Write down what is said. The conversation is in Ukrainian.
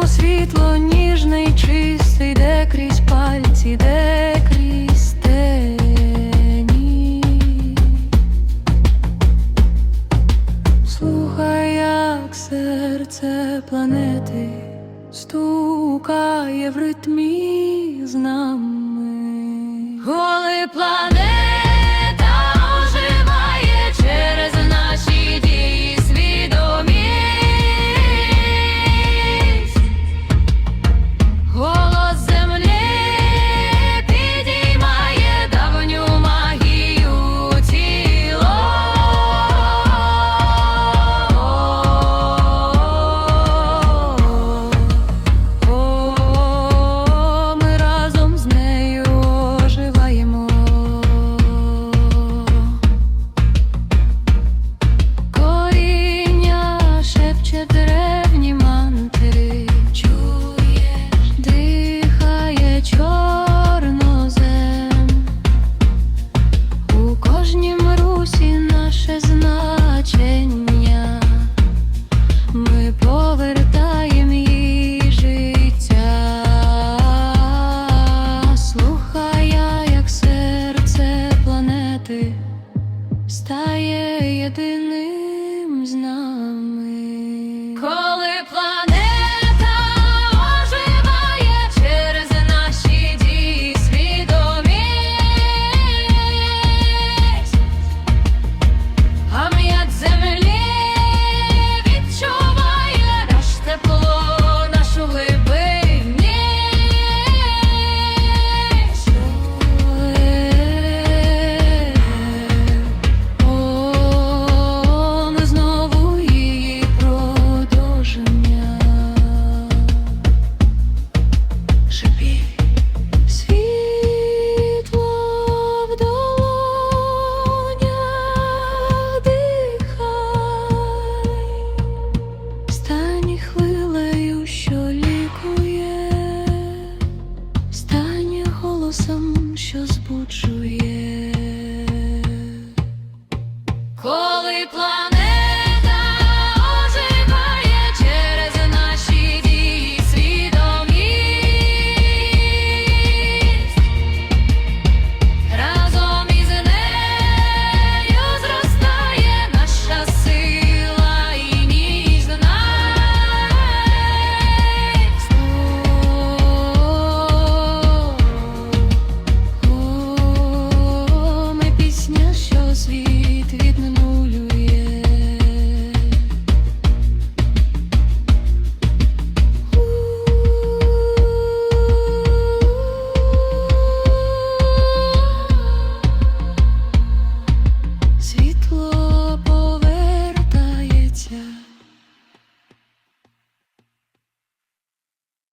ньому світло, ніжний, чистий, де крізь пальці, де крізь тені Слухай, як серце планети стукає в ритмі з нами. Голи планети план.